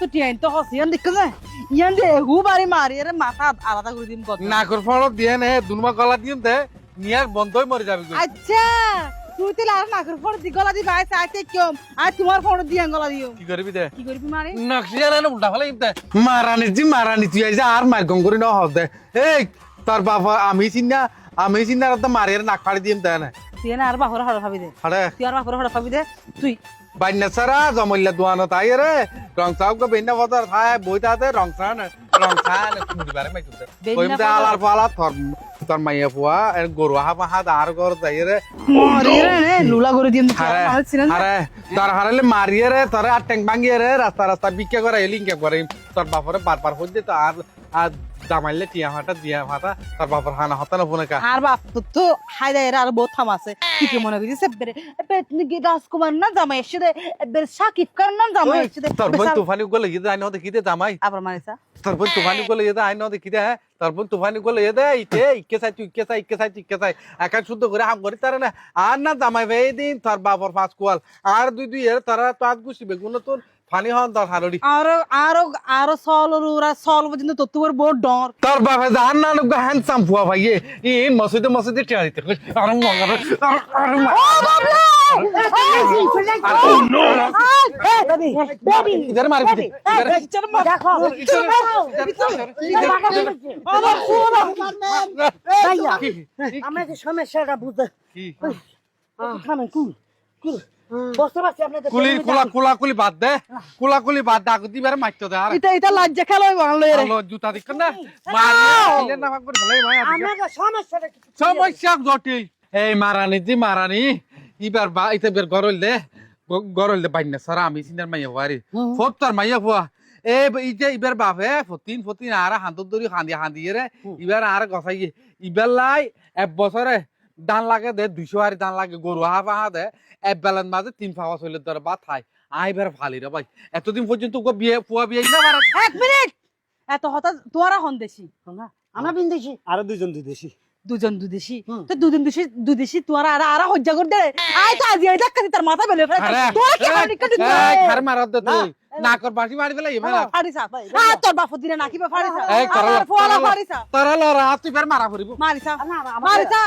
তো টিয়াইন তো হস ইয়ান দেখছ না ইয়ান দে হু বাড়ি মারি আরে মাথা আলাদা করে দিম কত। নাকর ফলত দিয়ে নে গলা দিন দে নিয়ার বন্ধই মরে যাবে আচ্ছা তুই তো আর দি গলা আর তোমার ফোন দি গলা দিও কি করবি দে? কি করবি মারি নকশি জানা উল্টা ফেলে ইমতে মারানি জি মারানি তুই আইসা আর মার করে ন হস দে। এই তোর বাবা আমি চিন্না আমি চিন্না তো মারিয়ে নাক ফাড়ি দিম তাই না। তুই না আর বাপরে হড়া খাবি দে। আরে তুই আর বাপরে হড়া খাবি দে। তুই বাইনা সারা জমল্লা দুয়ানো তাই রে রং সাউক তো বেন্না বদর থায় বইতাতে রং সান রং সান মুড়ি বারে মাই তুতে বেন্না কইমতে আলার ফালা তোর তোর মাইয়া ফুয়া এর গরু হা পা হাত আর গর তাই রে মরি রে লুলা করে দিম আরে তোর হারালে মারিয়ে রে তোর আর ট্যাঙ্ক ভাঙিয়ে রে রাস্তা রাস্তা বিক্রি করে এলি ইনকে করে তোর বাপরে বারবার হচ্ছে তো আর আর দামাইলে টিয়া ফাটা দিয়া ফাটা তোর বাপর হানা হতা না ফোনে আর বাপ তো দে আর বহুত থাম আছে। কি কি মনে করিস বেরে রাজকুমার না জামাই? এসে দে এবে সাকিব খান না জামাই? এসে দে তোর বোন তুফানি গলে গিয়ে আইন হতে কিতে দামাই আবার মারিসা তোর বোন তুফানি গলে গিয়ে আইন হতে কিতে হ্যাঁ? তোর বোন তুফানি গলে গিয়ে ইতে ইকে চাই তুই ইকে চাই ইকে চাই তুই ইকে চাই। একা শুদ্ধ করে হাম করি তার না। আর না দামাই ভাই দিন তোর বাপর পাঁচ কোয়াল। আর দুই দুই এর তারা তো আজ গুছিবে গুলো তোর ফানি হন তোর হারড়ি আর আর আর সল রুরা সল পর্যন্ত তো তোর বহুত ডর। তোর বাপে জাহান না লোক হ্যান্ডসাম ফুয়া ভাইয়ে ইন মসজিদে মসজিদে টিয়া দিতে আর মঙ্গল আর ইধার মারি। দিতে দেখো আমার ফোন ভাইয়া আমাদের সমস্যাটা বুঝতে কি? খামেন কুল কুল। বুঝতে পারছি আপনাদের কুলি কুলা কুলা কুলি বাদ দে। কুলা কুলি বাদ দে আগতি বারে মাইতো দে আর। এটা এটা লজ্জা খেলা বাংলা রে জুতা দিক না। মারি না ভাগ করে ফেলাই ভাই আমাদের সমস্যাটা কি সমস্যা জটিল এই মারানি জি মারানি। ইবার বা ইতে বের গরল দে। গরল দে বাইনা সারা আমি সিনার মাইয়া মাইয়া এ ইবার বাপে ফতিন ফতিন আর হান্দি হান্দি রে। ইবার আর গসাই ইবার লাই এক বছরে দান লাগে দে দুইশো হারি ডান লাগে গরু হা আহা দে এক বেলার মাঝে তিন ফাওয়া চলে ধরে বা থাই। আইবার ফালি রে ভাই এতদিন পর্যন্ত ওকে বিয়ে পুয়া বিয়ে না এক মিনিট! এত হঠাৎ তোরা হন দেশি আমরা বিন দেশি। আরও দুজন দুই দেশি। দুজন দুদেশি। তো দুজন দুদেশি দুদেশি তোরা আর আর হজ্জা করে দে। আয় তো আজি আই ধাক্কা দি তার মাথা বেলে ফেলে। আরে তোরা কি হাড়ি কাটি খার মারাত দে তুই। নাকর বাসি মারি ফেলাই এবার ফাড়িসা আ তোর বাপ দিনে নাকি বা ফাড়িসা। এই করলা, আর ফোয়ালা করলা। ফাড়িসা। তোরা লড়া তুই ফের মারা ফুরিব মারিসা। না না মারিসা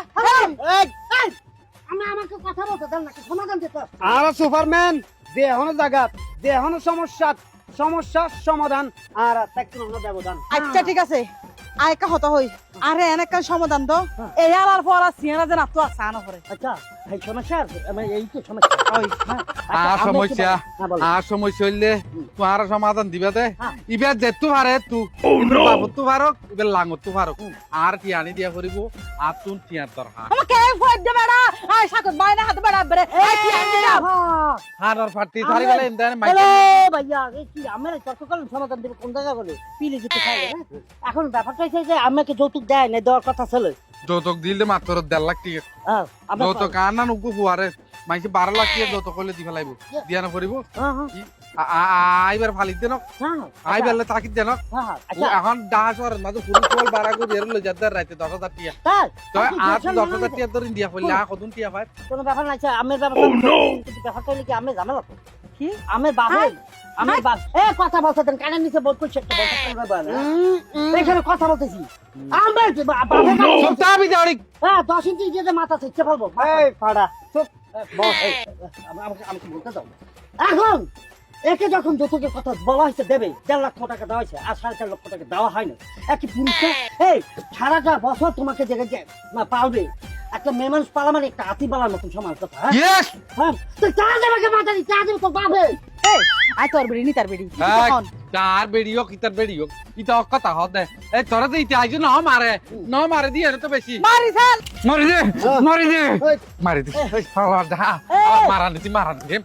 আমি আমাকে কথা বলতে দেন নাকি সমাধান দিতে আর সুপারম্যান যে এখনও জাগাত যে এখনও সমস্যা সমস্যার সমাধান আর তাকে ব্যবধান। আচ্ছা ঠিক আছে। আয়কা হতা হই। আরে এনেকা সমাধান তো। এই আর আর ফোয়ালা সিয়ারা যে নাতো আসানো করে আচ্ছা। সমস্যা এই তো সমস্যা। হ্যাঁ, আর আমরা কি সমস্যা বলি? হ্যাঁ, বলো। আর সমস্যা হইলে তোমার সমাধান দিবে দে। হ্যাঁ। ইবার যেতু পারে তু বাবু তু পারক ইবার লাঙত তু পারক। আর কি দিয়া করিব? আর তুন টিয়ার দরকার? আমাকে ফোয়াদ দে বেড়া। আয় সাকত বাইনা হাত বেড়া বেরে এই কি আনতে দাও হ্যাঁ। হার আর ফাটি ধরি গেলে ইমদান মাই ভাইয়া এই কি আমার তর্ক সমাধান দেবে কোন জায়গা বলে? পিলে খাই এখন ব্যাপারটা যে আমাকে যৌতুক দেয় না দেওয়ার কথা ছিল। যৌতুক দিলে মাত্র দেড় লাখ টিকা হ্যাঁ, যৌতুক আনা নুকু ফুয়ারে মাইসে বারো লাখ টিকা যৌতুক করলে দি ফেলাইব। দিয়া না করিব হ্যাঁ, হ্যাঁ, আ- আ- আইবার ফালি দেন হ্যাঁ, আইবারলে তাকিদ দেন হ্যাঁ, হ্যাঁ, আচ্ছা, এখন ডাস আর মাঝে ফুল ফুল বাড়া করে এর লই যাদার রাইতে দশ হাজার টিয়া? তো আর টেনশন দশ হাজার টিয়া ধরে দিয়া করলে আর কতন টিয়া পায় কোনো ব্যাপার নাই আচ্ছা, আমের ব্যাপারটা কিন্তু কি আমের ঝামেলা তো। কি? আমের বাবা আমের বাবা এ কথা বলতে দেন কানের নিচে বল করছে? একটা এখানে কথা বলতেছি। আমের বাবার বাবা- হ্যাঁ দশ ইঞ্চি দিয়ে যে মাথা পারব এই ফাড়া। চুপ। বস, এই, আম- আমাকে আমাকে বলতে দাও। এখন একে যখন যৌতুকের কথা বলা হয়েছে দেবে দেড় লক্ষ টাকা দেওয়া হয়েছে আর সাড়ে চার লক্ষ টাকা দেওয়া হয় না? একই পুরুষকে এই সারাটা বছর তোমাকে জেগে যে না, পালবে। একটা মেয়ে মানুষ পালা মানে একটা হাতি পালার মতন সমান কথা হ্যাঁ? ইয়েস হ্যাঁ? তুই চা দেবে কে মাথা চা দেবে তো পাবে এই আয় তোর বেড়ি নি তার বেড়ি তার বেড়িও কি তার বেড়িও ইতা কথা হদ দে। এই তোরা তো ইতে আইছো ন মারে ন মারে দিয়ে তো বেশি। মারিসা মারি দে মারি দে। মারি দে। হালা দা মারা নিছি মারা দে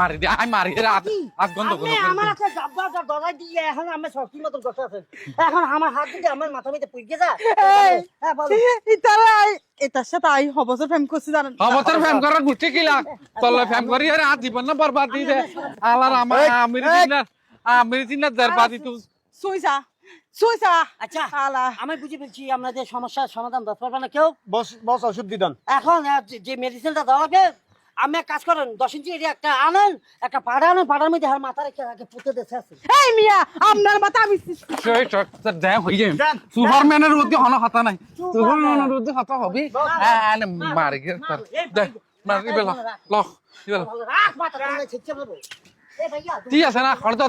মারি দে আই মারি রে আজ আজ গন্ধ গন্ধ আমার একটা জাব্বা যা ডরাই দিয়ে এখন আমি সত্যি মতন কথা আছেন। এখন আমার হাত দিতে আমার মাথা মিতে পুইকে যা এই। হ্যাঁ বলো। ইতারা আই এটার সাথে আই হবছর করছি জানেন? হবছর ফেম করার গুটি কিলা। তলে ফেম করি আরে আজ জীবন না বরবাদ দি দে। আলার আমার আমির দিনা আমির দিনা দরবাদি তুই। সুইসা সুইসা। আচ্ছা আলা। আমি বুঝে ফেলছি আমরা যে সমস্যার সমাধান দিতে পারবে না কেউ? বস বস ওষুধ দিদন এখন যে- মেডিসিনটা দেওয়া আমি এক কাজ করেন দশ ইঞ্চি এরিয়া একটা আনেন একটা পাড়া আনেন পাড়ার মধ্যে আর মাথা রেখে আগে পুঁতে দেশে আছে এই মিয়া আপনার মাথা আমি চক হয়ে যাই সুপারম্যানের মধ্যে হন হাতা নাই। সুপারম্যানের মধ্যে হাতা হবে। হ্যাঁ মারি গে তোর। দে মারি বেলা ল ইবেলা রাখ মাথা ছিচ্ছে বলব এ ভাইয়া ঠিক আছে না খরচ